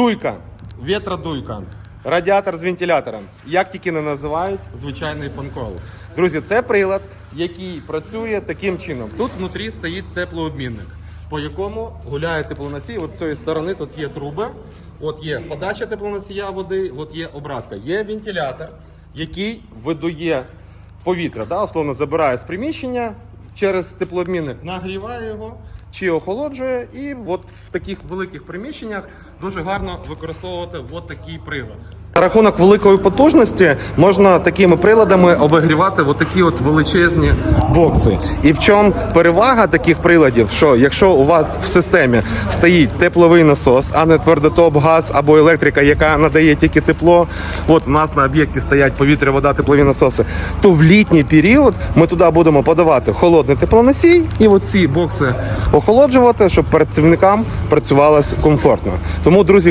дуйка, Вітродуйка. радіатор з вентилятором. Як тільки не називають. Звичайний фанкол. Друзі, це прилад, який працює таким чином. Тут внутрі стоїть теплообмінник, по якому гуляє теплоносій. От з цієї сторони тут є труби, от є подача теплоносія води, от є обратка. Є вентилятор. який видує повітря, да, условно забирає з приміщення через теплообмінник, Нагріває його. чи охолоджує, і от В таких великих приміщеннях дуже гарно використовувати от такий прилад. Рахунок великої потужності можна такими приладами обігрівати от такі от величезні бокси. І в чому перевага таких приладів? Що якщо у вас в системі стоїть тепловий насос, а не твердотоп, газ або електрика, яка надає тільки тепло, от у нас на об'єкті стоять повітря, вода, теплові насоси, то в літній період ми туди будемо подавати холодний теплоносій і оці бокси охолоджувати, щоб працівникам працювалося комфортно. Тому, друзі,